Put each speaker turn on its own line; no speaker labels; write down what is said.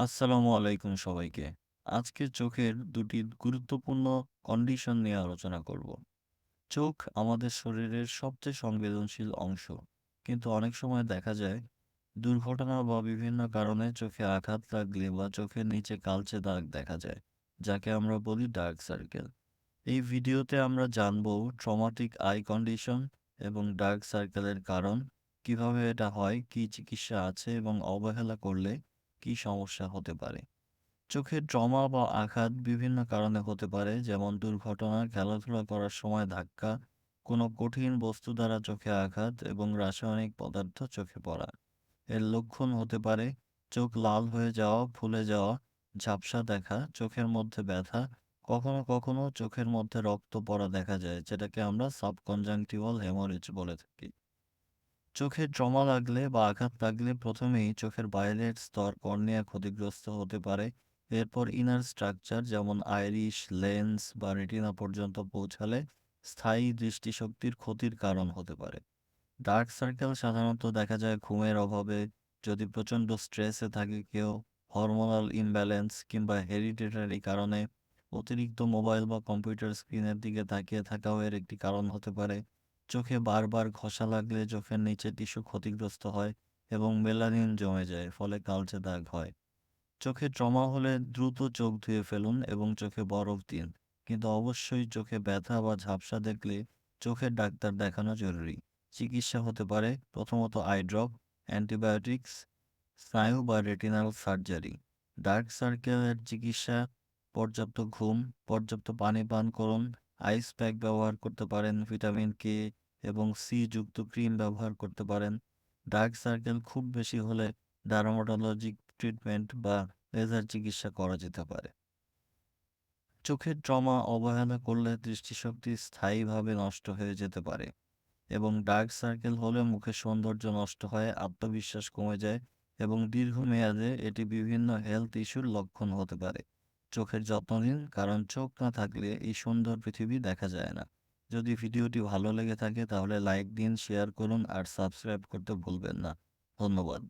আসসালামু আলাইকুম সবাইকে। আজকে চোখের দুটি গুরুত্বপূর্ণ কন্ডিশন নিয়ে আলোচনা করব। চোখ আমাদের শরীরের সবচেয়ে সংবেদনশীল অংশ। কিন্তু অনেক সময় দেখা যায় দুর্ঘটনা বা বিভিন্ন কারণে চোখে আঘাত লাগলে বা চোখের নিচে কালচে দাগ দেখা যায়, যাকে আমরা বলি ডার্ক সার্কেল। এই ভিডিওতে আমরা জানব ট্রমাটিক আই কন্ডিশন এবং ডার্ক সার্কেলের কারণ, কীভাবে এটা হয়, কী চিকিৎসা আছে এবং অবহেলা করলে কী সমস্যা হতে পারে। চোখের ট্রমা বা আঘাত বিভিন্ন কারণে হতে পারে যেমন দুর্ঘটনা, খেলাধুলা করার সময় ধাক্কা, কোনো কঠিন বস্তু দ্বারা চোখে আঘাত এবং রাসায়নিক পদার্থ চোখে পড়া। এর লক্ষণ হতে পারে চোখ লাল হয়ে যাওয়া, ফুলে যাওয়া, ঝাপসা দেখা, চোখের মধ্যে ব্যথা, কখনো কখনো চোখের মধ্যে রক্ত পড়া দেখা যায় যেটাকে আমরা সাবকনজাংটিভাল হেমোরেজ বলে থাকি। চোখে ট্রমা লাগলে বা আঘাত লাগলে প্রথমেই চোখের বাইরের স্তর কর্নিয়া ক্ষতিগ্রস্ত হতে পারে। এরপর ইনার স্ট্রাকচার যেমন আইরিশ, লেন্স বা রেটিনা পর্যন্ত পৌঁছালে স্থায়ী দৃষ্টিশক্তির ক্ষতির কারণ হতে পারে। ডার্ক সার্কেল সাধারণত দেখা যায় ঘুমের অভাবে, যদি প্রচণ্ড স্ট্রেসে থাকে কেউ, হরমোনাল ইমব্যালেন্স কিংবা হেরিডিটারি কারণে, অতিরিক্ত মোবাইল বা কম্পিউটার স্ক্রিনের দিকে তাকিয়ে থাকাও এর একটি কারণ হতে পারে। চোখে বারবার ঘষা লাগলে চোখের নিচের টিস্যু ক্ষতিগ্রস্ত হয় এবং মেলানিন জমে যায়, ফলে কালচে দাগ হয়। চোখে ট্রমা হলে দ্রুত চোখ ধুয়ে ফেলুন এবং চোখে বরফ দিন, কিন্তু অবশ্যই চোখে ব্যথা বা ঝাপসা দেখলে চোখের ডাক্তার দেখানো জরুরি। চিকিৎসা হতে পারে প্রথমত আই ড্রপ, অ্যান্টিবায়োটিক্স, স্নায়ু বা রেটিনাল সার্জারি। ডার্ক সার্কেলের চিকিৎসা পর্যাপ্ত ঘুম, পর্যাপ্ত পানি পান করুন, আইস প্যাক ব্যবহার করতে পারেন, ভিটামিন কে এবং সি যুক্ত ক্রিম ব্যবহার করতে পারেন। ডার্ক সার্কেল খুব বেশি হলে ডার্মাটোলজিক ট্রিটমেন্ট বা লেজার চিকিৎসা করা যেতে পারে। চোখের ট্রমা অবহেলা করলে দৃষ্টিশক্তি স্থায়ীভাবে নষ্ট হয়ে যেতে পারে এবং ডার্ক সার্কেল হলে মুখের সৌন্দর্য নষ্ট হয়, আত্মবিশ্বাস কমে যায় এবং দীর্ঘমেয়াদে এটি বিভিন্ন হেলথ ইস্যুর লক্ষণ হতে পারে। চোখের যত্ন নিন কারণ চোখ না থাকলে এই সুন্দর পৃথিবী দেখা যায় না। যদি ভিডিওটি ভালো লেগে থাকে তাহলে লাইক দিন, শেয়ার করুন আর সাবস্ক্রাইব করতে ভুলবেন না। ধন্যবাদ।